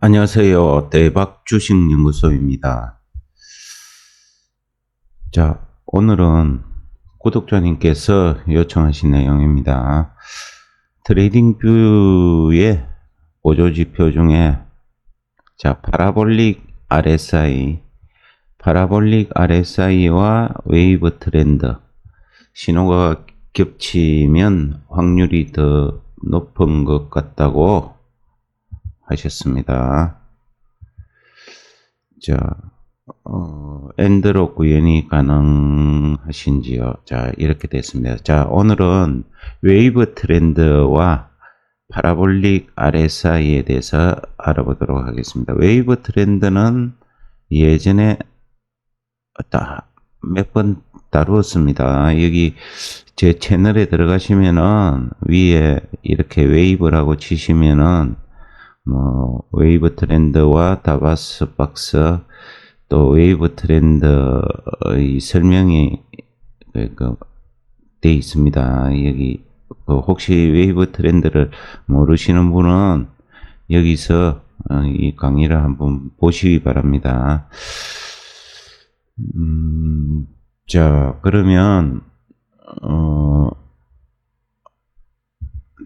안녕하세요. 대박 주식 연구소입니다. 자, 오늘은 구독자님께서 요청하신 내용입니다. 트레이딩 뷰의 보조지표 중에 자, 파라볼릭 RSI, 파라볼릭 RSI와 웨이브 트렌드 신호가 겹치면 확률이 더 높은 것 같다고 하셨습니다. 자, 어, 엔드로 구현이 가능하신지요? 자, 이렇게 됐습니다. 자, 오늘은 웨이브 트렌드와 파라볼릭 RSI에 대해서 알아보도록 하겠습니다. 웨이브 트렌드는 예전에 몇 번 다루었습니다. 여기 제 채널에 들어가시면은 위에 이렇게 웨이브라고 치시면은 뭐 웨이브 트렌드와 다바스 박스 또 웨이브 트렌드의 설명이 그, 그, 돼 있습니다. 여기 그 혹시 웨이브 트렌드를 모르시는 분은 여기서 어, 이 강의를 한번 보시기 바랍니다. 음, 자 그러면 어,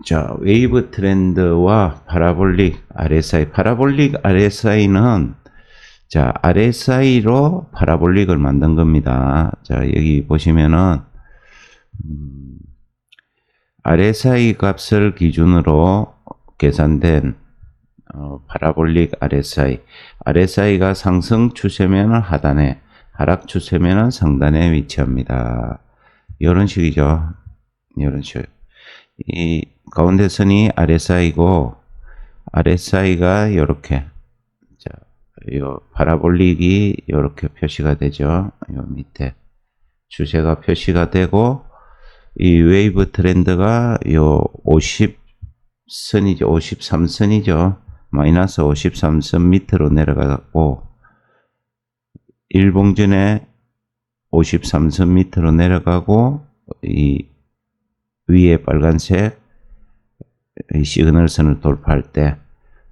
자, 웨이브 트렌드와 파라볼릭 RSI. 파라볼릭 RSI는 자, RSI로 파라볼릭을 만든 겁니다. 자, 여기 보시면은 음, RSI 값을 기준으로 계산된 어, 파라볼릭 RSI. RSI가 상승 추세면은 하단에, 하락 추세면은 상단에 위치합니다. 이런 식이죠. 이런 식. 이 가운데 선이 RSI고 RSI가 이렇게 자, 요 파라볼릭이 이렇게 표시가 되죠. 요 밑에 추세가 표시가 되고 이 웨이브 트렌드가 요 50선이죠. 53선이죠. 마이너스 53선 밑으로 내려가고 일봉전에 53선 밑으로 내려가고 이 위에 빨간색 시그널선을 돌파할 때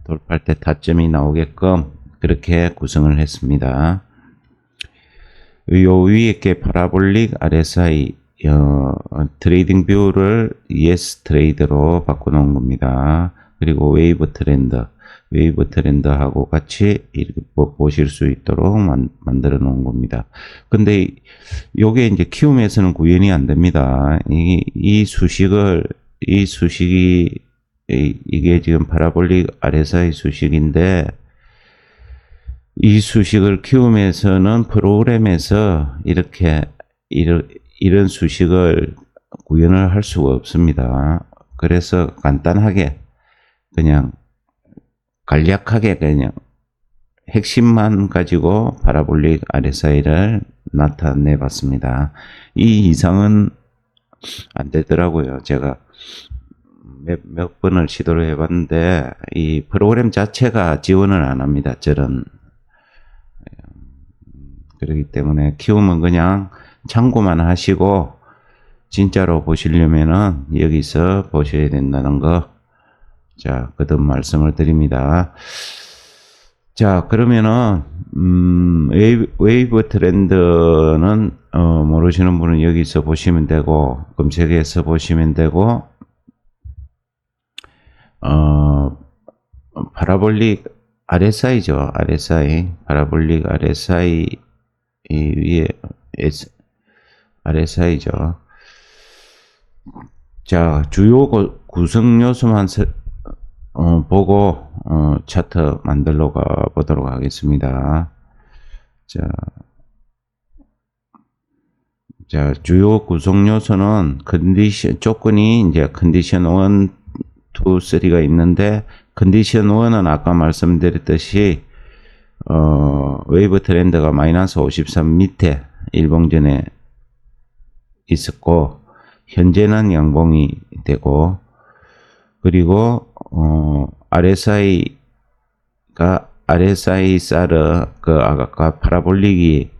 돌파할 때 타점이 나오게끔 그렇게 구성을 했습니다. 요 위에 게 파라볼릭 RSI 어, 트레이딩 뷰를 ES 트레이드로 바꿔놓은 겁니다. 그리고 웨이브 트렌드 웨이브 트렌드하고 같이 이렇게 보실 수 있도록 만, 만들어 놓은 겁니다. 근데 요게 이제 키움에서는 구현이 안 됩니다. 이, 이 수식을 이 수식이 이, 이게 지금 파라볼릭 RSI 수식인데 이 수식을 키움에서는 프로그램에서 이렇게 이런, 이런 수식을 구현을 할 수가 없습니다. 그래서 간단하게 그냥 간략하게 그냥 핵심만 가지고 파라볼릭 RSI를 나타내 봤습니다. 이 이상은 안 되더라고요. 제가 몇, 몇 번을 시도를 해봤는데 이 프로그램 자체가 지원을 안 합니다. 저런 그렇기 때문에 키우면 그냥 참고만 하시고 진짜로 보시려면은 여기서 보셔야 된다는 거 자, 거듭 말씀을 드립니다. 자, 그러면은, 음, 웨이브, 웨이브 트렌드는, 어, 모르시는 분은 여기서 보시면 되고, 검색해서 보시면 되고, 어, 파라볼릭 RSI죠. RSI. 파라볼릭 RSI 이 위에 S, RSI죠. 자, 주요 구성 요소만 세, 어, 보고 어, 차트 만들러 가 보도록 하겠습니다. 자, 자 주요 구성 요소는 컨디션 조건이 이제 컨디션 1, 2, 3가 있는데 컨디션 1은 아까 말씀드렸듯이 어, 웨이브 트렌드가 마이너스 53 밑에 일봉전에 있었고 현재는 양봉이 되고 그리고 어, RSI가 RSI 사르 그 아까 파라볼릭이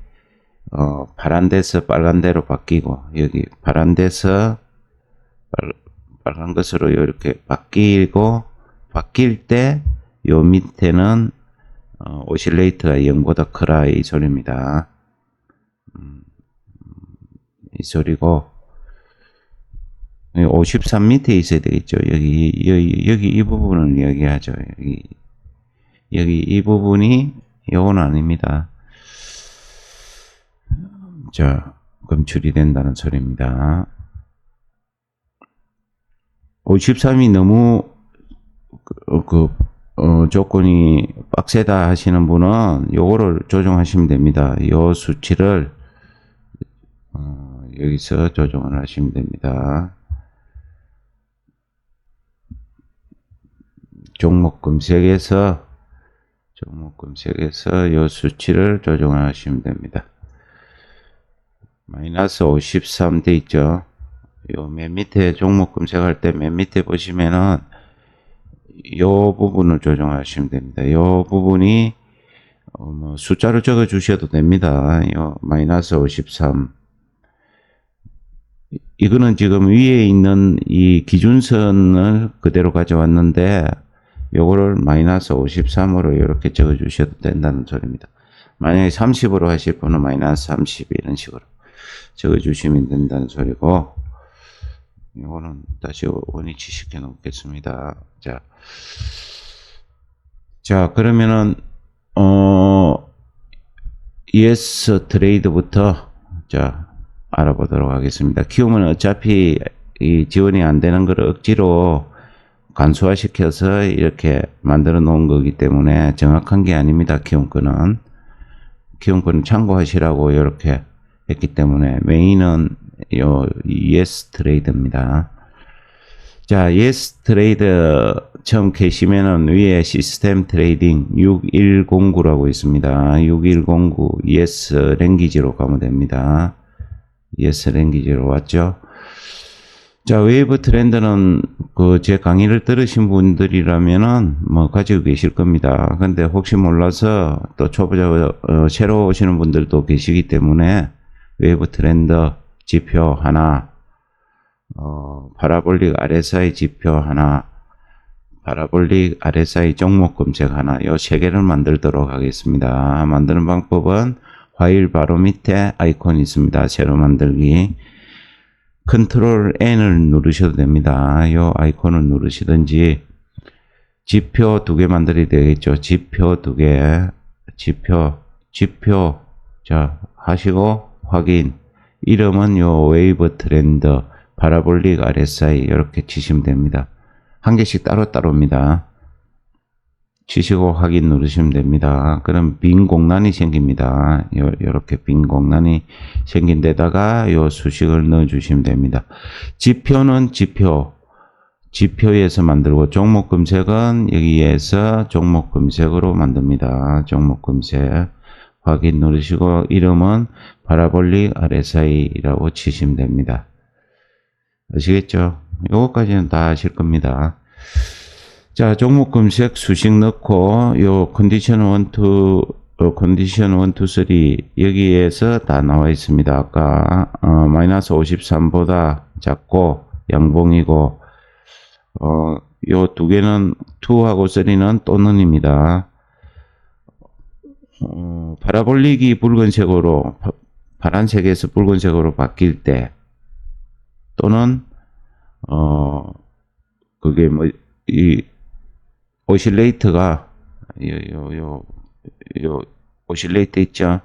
어, 파란 데서 빨간 데로 바뀌고 여기 파란 데서 빨, 빨간 것으로 이렇게 바뀌고 바뀔 때 요 밑에는 어, 오실레이터가 0보다 크라 이 소리입니다. 음, 이 소리고 53 밑에 있어야 되겠죠. 여기 여기 여기 이 부분을 이야기하죠. 여기 여기 이 부분이 요건 아닙니다. 자, 검출이 된다는 소리입니다. 53이 너무 그, 그 어, 조건이 빡세다 하시는 분은 요거를 조정하시면 됩니다. 요 수치를 어, 여기서 조정을 하시면 됩니다. 종목 검색에서 종목 검색에서 요 수치를 조정하시면 됩니다. 마이너스 53 돼 있죠. 요 맨 밑에 종목 검색할 때 맨 밑에 보시면은 요 부분을 조정하시면 됩니다. 요 부분이 어, 뭐 숫자로 적어 주셔도 됩니다. 요 마이너스 53 이- 이거는 지금 위에 있는 이 기준선을 그대로 가져왔는데 요거를 마이너스 53으로 이렇게 적어 주셔도 된다는 소리입니다. 만약에 30으로 하실 분은 마이너스 30 이런 식으로 적어 주시면 된다는 소리고 요거는 다시 원위치 시켜 놓겠습니다. 자, 자 그러면은 어 ES 트레이드부터 자 알아보도록 하겠습니다. 키움은 어차피 이 지원이 안 되는 걸 억지로 간소화 시켜서 이렇게 만들어 놓은 거기 때문에 정확한 게 아닙니다. 키움 거는 키움 거는 참고하시라고 이렇게 했기 때문에 메인은 요 ES 트레이드입니다. 자, ES 트레이드 처음 계시면은 위에 시스템 트레이딩 6109라고 있습니다. 6109 ES 랭귀지로 가면 됩니다. ES 랭귀지로 왔죠. 자, 웨이브 트렌드는 그 제 강의를 들으신 분들이라면은 뭐 가지고 계실 겁니다. 근데 혹시 몰라서 또 초보자 어, 새로 오시는 분들도 계시기 때문에 웨이브 트렌드 지표 하나, 어, 파라볼릭 RSI 지표 하나, 파라볼릭 RSI 종목 검색 하나, 요 세 개를 만들도록 하겠습니다. 만드는 방법은 파일 바로 밑에 아이콘이 있습니다. 새로 만들기. 컨트롤 N을 누르셔도 됩니다. 요 아이콘을 누르시든지 지표 두 개 만들어야 되겠죠. 지표 두 개, 지표, 지표, 자, 하시고 확인. 이름은 요 웨이브 트렌드, 파라볼릭 RSI 이렇게 치시면 됩니다. 한 개씩 따로따로입니다. 치시고 확인 누르시면 됩니다. 그럼 빈 공란이 생깁니다. 요, 요렇게 빈 공란이 생긴 데다가 요 수식을 넣어 주시면 됩니다. 지표는 지표, 지표에서 만들고 종목 검색은 여기에서 종목 검색으로 만듭니다. 종목 검색 확인 누르시고 이름은 파라볼릭 RSI라고 치시면 됩니다. 아시겠죠? 요거까지는 다 아실 겁니다. 자, 종목 검색 수식 넣고 요 컨디션 1, 2, 어, 컨디션 1, 2, 3 여기에서 다 나와 있습니다. 아까 어, 마이너스 53보다 작고 양봉이고 어, 요 두 개는 2하고 3는 또는입니다. 어, 파라볼릭이 붉은색으로 파, 파란색에서 붉은색으로 바뀔 때 또는 어 그게 뭐이 오실레이터가 요 요 요 오실레이터 있죠.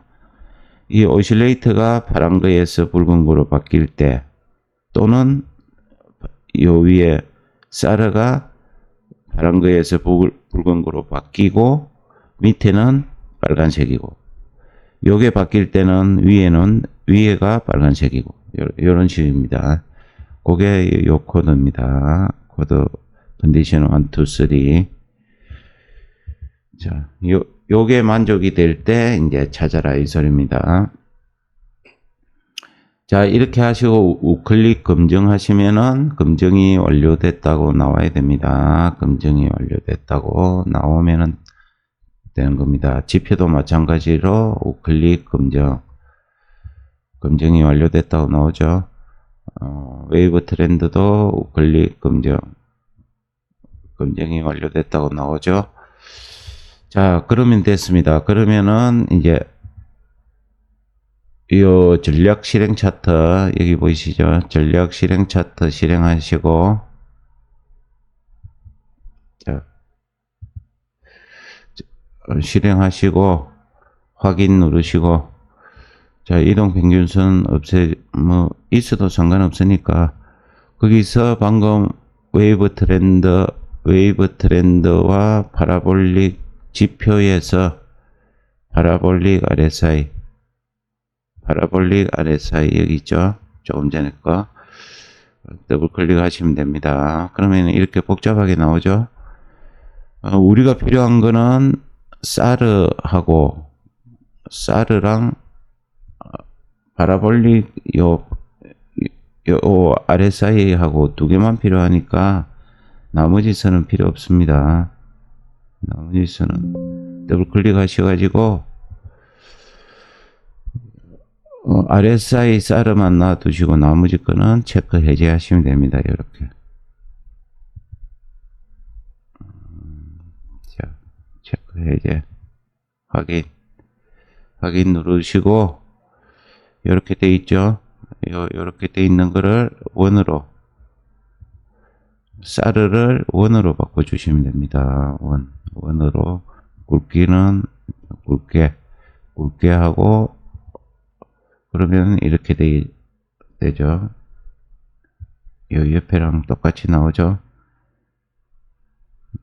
이 오실레이터가 파란 거에서 붉은 거로 바뀔 때 또는 요 위에 사르가 파란 거에서 붉- 붉은 거로 바뀌고 밑에는 빨간색이고 요게 바뀔 때는 위에는 위에가 빨간색이고 요, 요런 식입니다. 그게 요 코드입니다. 코드 컨디션 1, 2, 3 자, 요, 요게 만족이 될 때 이제 찾아라 이 소리입니다. 자, 이렇게 하시고 우클릭 검증하시면은 검증이 완료됐다고 나와야 됩니다. 검증이 완료됐다고 나오면은 되는 겁니다. 지표도 마찬가지로 우클릭 검증 검증이 완료됐다고 나오죠. 어, 웨이브 트렌드도 권리 검증, 검증이 완료됐다고 나오죠. 자, 그러면 됐습니다. 그러면은 이제 이 전략 실행 차트 여기 보이시죠? 전략 실행 차트 실행하시고 자, 어, 실행하시고 확인 누르시고 자 이동 평균선 없애 뭐 있어도 상관없으니까 거기서 방금 웨이브 트렌드 웨이브 트렌드와 파라볼릭 지표에서 파라볼릭 RSI 파라볼릭 RSI 여기 있죠? 조금 전에 거. 더블 클릭하시면 됩니다. 그러면 이렇게 복잡하게 나오죠? 어, 우리가 필요한 거는 사르하고 사르랑 어, 파라볼릭 요, 요 RSI하고 두 개만 필요하니까 나머지 선은 필요 없습니다. 나머지 선은 더블 클릭하셔가지고 어, RSI 사르만 놔두시고 나머지 거는 체크 해제하시면 됩니다. 이렇게. 자, 체크 해제 확인 확인 누르시고 이렇게 돼 있죠 요, 요렇게 돼 있는 거를 원으로 사르를 원으로 바꿔 주시면 됩니다 원 원으로 굵기는 굵게 굵게 하고 그러면 이렇게 돼, 되죠. 요 옆에랑 똑같이 나오죠.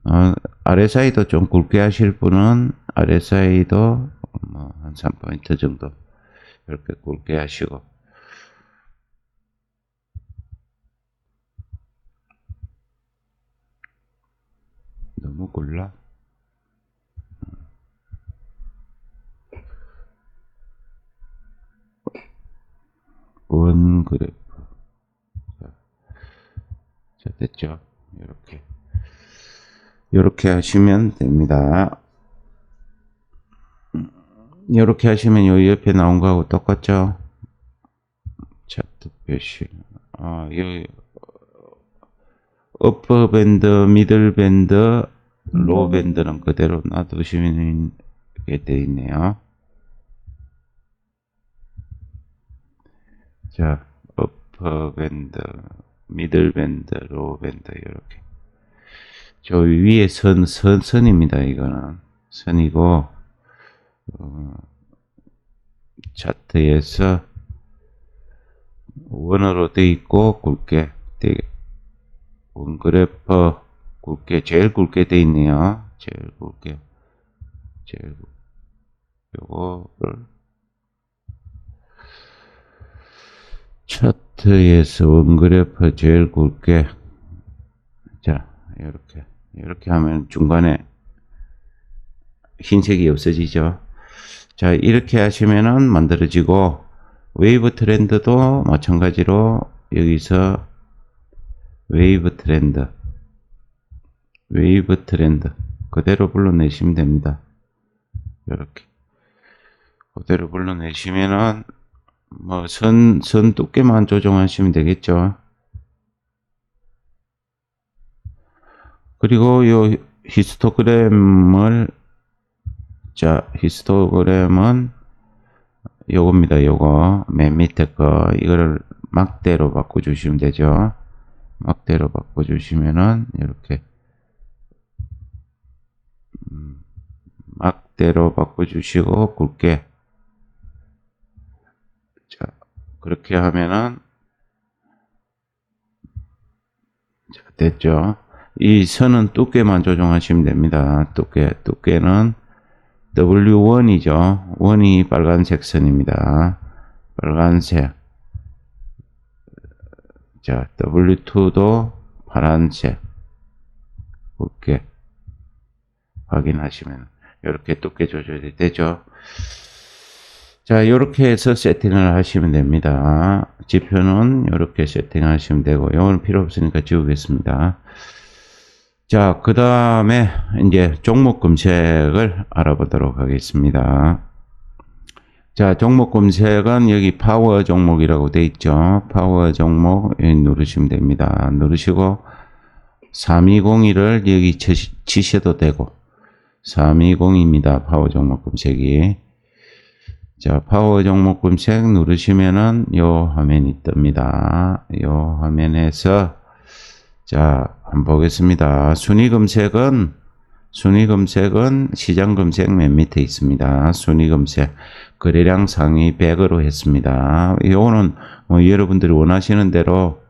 어, RSI도 좀 굵게 하실 분은 RSI도 뭐 한 3포인트 정도 이렇게 굵게 하시고. 너무 굴라 원 그래프 자, 자 됐죠 이렇게 이렇게 하시면 됩니다. 이렇게 하시면 요 옆에 나온 거하고 똑같죠? 차트 표시. 아, 요, 어퍼 밴드, 미들 밴드, 로우 밴드는 그대로 놔두시면 돼 있네요. 자, 어퍼 밴드, 미들 밴드, 로우 밴드, 이렇게. 저 위에 선, 선, 선입니다. 이거는. 선이고, 어, 차트에서 원으로 돼 있고, 굵게, 돼, 원그래퍼, 굵게, 제일 굵게 돼 있네요. 제일 굵게. 제일, 굵- 요거를, 차트에서 원그래퍼 제일 굵게, 자, 이렇게 이렇게 하면 중간에 흰색이 없어지죠. 자, 이렇게 하시면은 만들어지고 웨이브 트렌드도 마찬가지로 여기서 웨이브 트렌드 웨이브 트렌드 그대로 불러내시면 됩니다. 이렇게 그대로 불러내시면은 뭐 선 선 두께만 조정하시면 되겠죠. 그리고 요 히스토그램을 자 히스토그램은 요겁니다 요거 맨 밑에 거 이거를 막대로 바꿔 주시면 되죠 막대로 바꿔 주시면은 이렇게 음, 막대로 바꿔 주시고 굵게 자 그렇게 하면은 자 됐죠 이 선은 두께만 조정하시면 됩니다. 두께, 두께는 W1이죠. 1이 빨간색 선입니다. 빨간색. 자, W2도 파란색. 굵게 확인하시면 이렇게 두께 조절이 되죠. 자, 이렇게 해서 세팅을 하시면 됩니다. 지표는 이렇게 세팅하시면 되고, 이거는 필요 없으니까 지우겠습니다. 자, 그 다음에 이제 종목 검색을 알아보도록 하겠습니다. 자, 종목 검색은 여기 파워 종목이라고 돼 있죠. 파워 종목 누르시면 됩니다. 누르시고 3201을 여기 치, 치셔도 되고 320입니다. 파워 종목 검색이. 자, 파워 종목 검색 누르시면은 요 화면이 뜹니다. 요 화면에서 자, 한번 보겠습니다. 순위 검색은 순위 검색은 시장 검색 맨 밑에 있습니다. 순위 검색 거래량 상위 100으로 했습니다. 요거는 뭐 여러분들이 원하시는 대로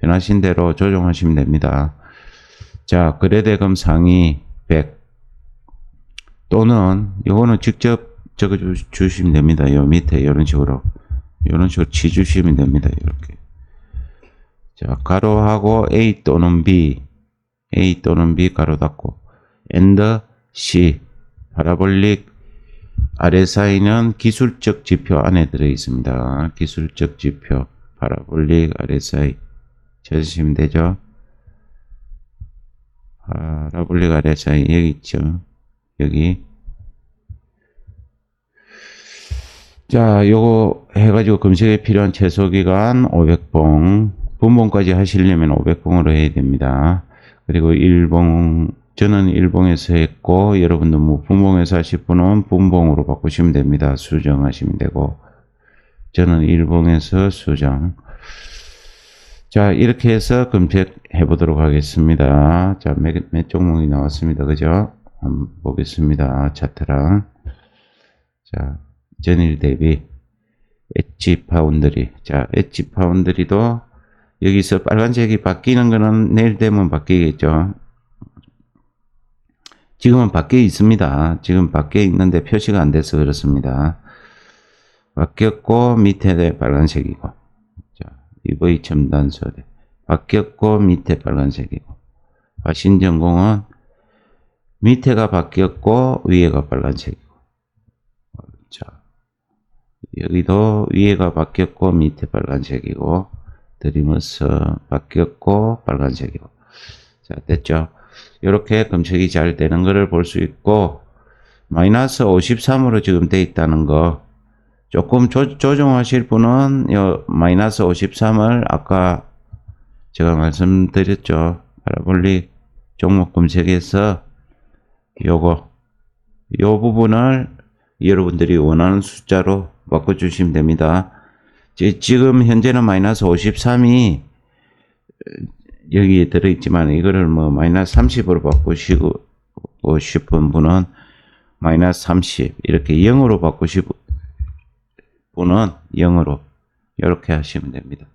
변하신 대로 조정하시면 됩니다. 자, 거래대금 상위 100 또는 요거는 직접 적어 주- 주시면 됩니다. 요 밑에 이런 식으로 이런 식으로 치 주시면 됩니다. 이렇게. 자, 가로하고 A 또는 B A 또는 B 가로 닫고 and C 파라볼릭 RSI는 기술적 지표 안에 들어 있습니다. 기술적 지표 파라볼릭 RSI 찾으시면 되죠. 파라볼릭 RSI 여기 있죠. 여기 자, 요거 해가지고 검색에 필요한 최소 기간 500봉, 분봉까지 하시려면 500봉으로 해야 됩니다. 그리고 일봉, 저는 일봉에서 했고, 여러분도 뭐 분봉에서 하실 분은 분봉으로 바꾸시면 됩니다. 수정하시면 되고, 저는 일봉에서 수정. 자, 이렇게 해서 검색해 보도록 하겠습니다. 자, 몇, 몇 종목이 나왔습니다. 그죠? 한번 보겠습니다. 차트랑. 자, 전일 대비 엣지 파운드리. 자, 엣지 파운드리도 여기서 빨간색이 바뀌는 거는 내일 되면 바뀌겠죠. 지금은 밖에 있습니다. 지금 밖에 있는데 표시가 안 돼서 그렇습니다. 바뀌었고 밑에 빨간색이고. 자, EV 첨단 소대. 바뀌었고 밑에 빨간색이고. 화신전공은 밑에가 바뀌었고 위에가 빨간색이고. 자, 여기도 위에가 바뀌었고 밑에 빨간색이고 드리머스 바뀌었고 빨간색이고. 자 됐죠? 이렇게 검색이 잘 되는 것을 볼 수 있고 마이너스 53으로 지금 돼 있다는 거. 조금 조, 조정하실 분은 요 마이너스 53을 아까 제가 말씀드렸죠. 파라볼릭 종목 검색에서 요거 요 부분을 여러분들이 원하는 숫자로 바꿔주시면 됩니다. 지- 지금 현재는 마이너스 53이 여기에 들어있지만 이거를 뭐 마이너스 30으로 바꾸시고 싶은 분은 마이너스 30 이렇게 0으로 바꾸시고 분은 0으로 이렇게 하시면 됩니다.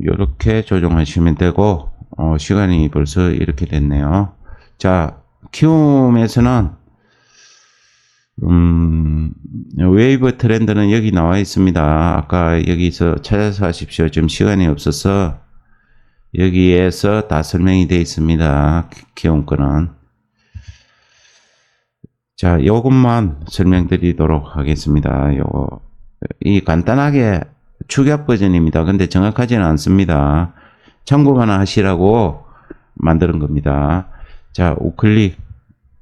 이렇게 조정하시면 되고 어, 시간이 벌써 이렇게 됐네요. 자, 키움에서는 음, 웨이브 트렌드는 여기 나와 있습니다. 아까 여기서 찾아서 하십시오. 지금 시간이 없어서 여기에서 다 설명이 되어 있습니다. 키- 키움 거는. 자, 요것만 설명드리도록 하겠습니다. 요거, 이 간단하게 축약 버전입니다. 근데 정확하지는 않습니다. 참고만 하시라고 만드는 겁니다. 자, 우클릭,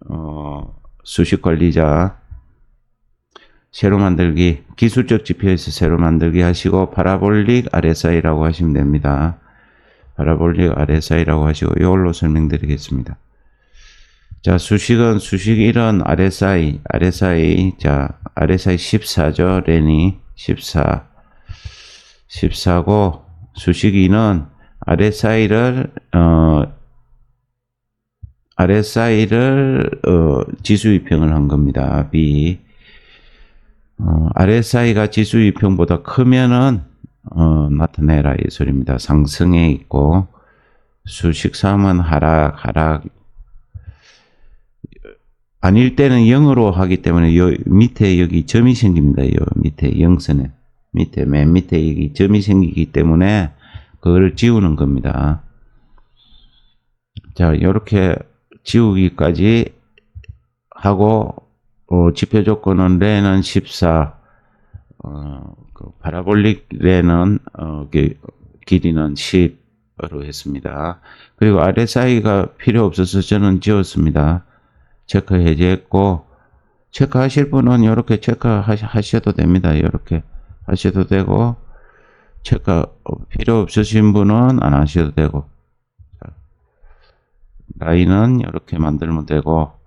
어, 수식 관리자, 새로 만들기, 기술적 지표에서 새로 만들기 하시고, 파라볼릭 RSI라고 하시면 됩니다. 파라볼릭 RSI라고 하시고, 이걸로 설명드리겠습니다. 자, 수식은 수식 1은 RSI, RSI, 자, RSI 14죠, 레니 14. 14고, 수식 2는 RSI를, 어, RSI를, 어, 지수 입평을 한 겁니다. B. 어, RSI가 지수 입평보다 크면은, 어, 나타내라 이 소리입니다. 상승에 있고, 수식 3은 하락, 하락, 아닐 때는 0으로 하기 때문에 요 밑에 여기 점이 생깁니다. 요 밑에 영선에 밑에 맨 밑에 여기 점이 생기기 때문에 그걸 지우는 겁니다. 자, 이렇게 지우기까지 하고 어, 지표 조건은 레는 14, 어, 그 파라볼릭 레는 어, 기, 길이는 10으로 했습니다. 그리고 RSI가 필요 없어서 저는 지웠습니다. 체크 해제했고 체크하실 분은 이렇게 체크하셔도 됩니다. 이렇게 하셔도 되고 체크 필요 없으신 분은 안 하셔도 되고 자, 라인은 이렇게 만들면 되고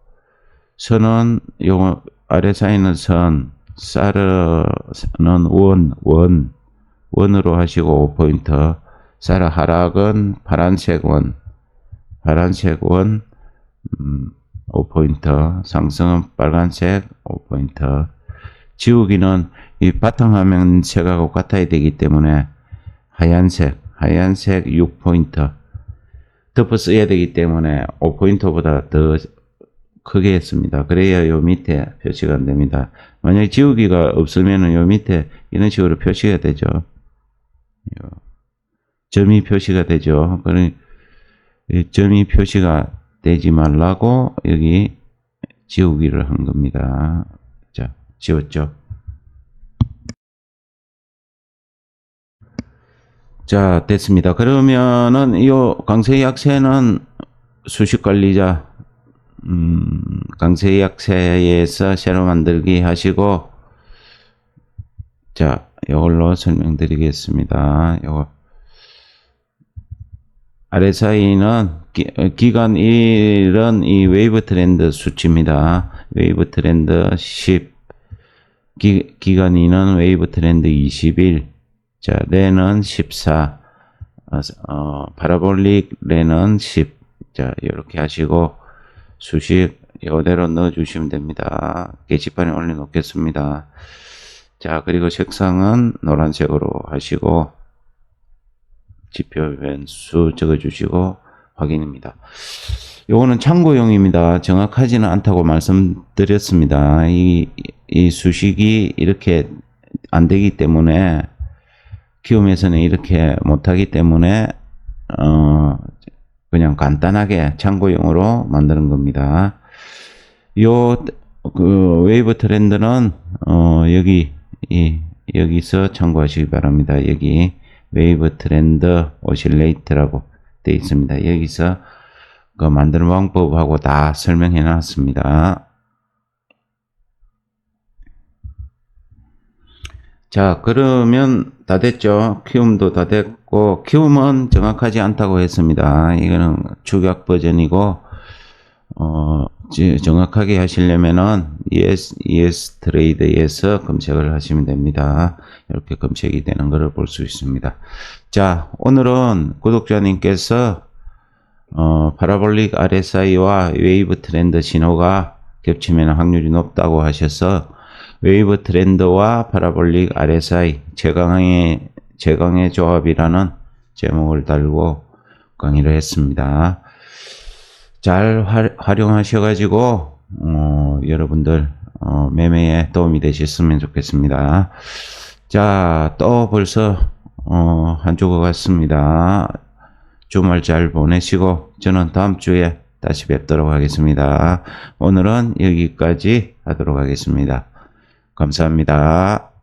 선은 요 아래 사이는 선 쌀은 원, 원, 원으로 하시고 5포인트. 쌀 하락은 파란색 원, 파란색 원, 음, 5포인트, 상승은 빨간색 5포인트, 지우기는 이 바탕화면 색하고 같아야 되기 때문에 하얀색, 하얀색 6포인트, 덮어 써야 되기 때문에 5포인트보다 더 크게 했습니다. 그래야 요 밑에 표시가 안 됩니다. 만약에 지우기가 없으면은 요 밑에 이런 식으로 표시가 되죠. 요 점이 표시가 되죠. 그러니 이 점이 표시가 되지 말라고 여기 지우기를 한 겁니다. 자, 지웠죠. 자, 됐습니다. 그러면은 이 강세 약세는 수식 관리자 음, 강세 약세에서 새로 만들기 하시고 자, 이걸로 설명드리겠습니다. 요거. RSI는 기, 기간 1은 이 웨이브 트렌드 수치입니다. 웨이브 트렌드 10, 기, 기간 2는 웨이브 트렌드 21, 자, 레는 14, 어, 어, 파라볼릭 레는 10, 자, 이렇게 하시고 수식 이대로 넣어주시면 됩니다. 게시판에 올려놓겠습니다. 자, 그리고 색상은 노란색으로 하시고 지표 변수 적어주시고 확인입니다. 요거는 참고용입니다. 정확하지는 않다고 말씀드렸습니다. 이, 이 수식이 이렇게 안 되기 때문에 키움에서는 이렇게 못하기 때문에 어, 그냥 간단하게 참고용으로 만드는 겁니다. 요, 그, 웨이브 트렌드는, 어, 여기, 이, 여기서 참고하시기 바랍니다. 여기, 웨이브 트렌드 오실레이트라고 되어 있습니다. 여기서 그 만드는 방법하고 다 설명해 놨습니다. 자, 그러면 다 됐죠? 키움도 다 됐고, 키움은 정확하지 않다고 했습니다. 이거는 축약 버전이고, 어, 지- 정확하게 하시려면은 ES, ES 트레이드에서 검색을 하시면 됩니다. 이렇게 검색이 되는 것을 볼 수 있습니다. 자, 오늘은 구독자님께서 어, 파라볼릭 RSI와 웨이브 트렌드 신호가 겹치면 확률이 높다고 하셔서 웨이브 트렌드와 파라볼릭 RSI 최강의 최강의 조합이라는 제목을 달고 강의를 했습니다. 잘 활- 활용하셔가지고 어, 여러분들 어, 매매에 도움이 되셨으면 좋겠습니다. 자, 또 벌써 어, 한 주가 갔습니다. 주말 잘 보내시고 저는 다음 주에 다시 뵙도록 하겠습니다. 오늘은 여기까지 하도록 하겠습니다. 감사합니다.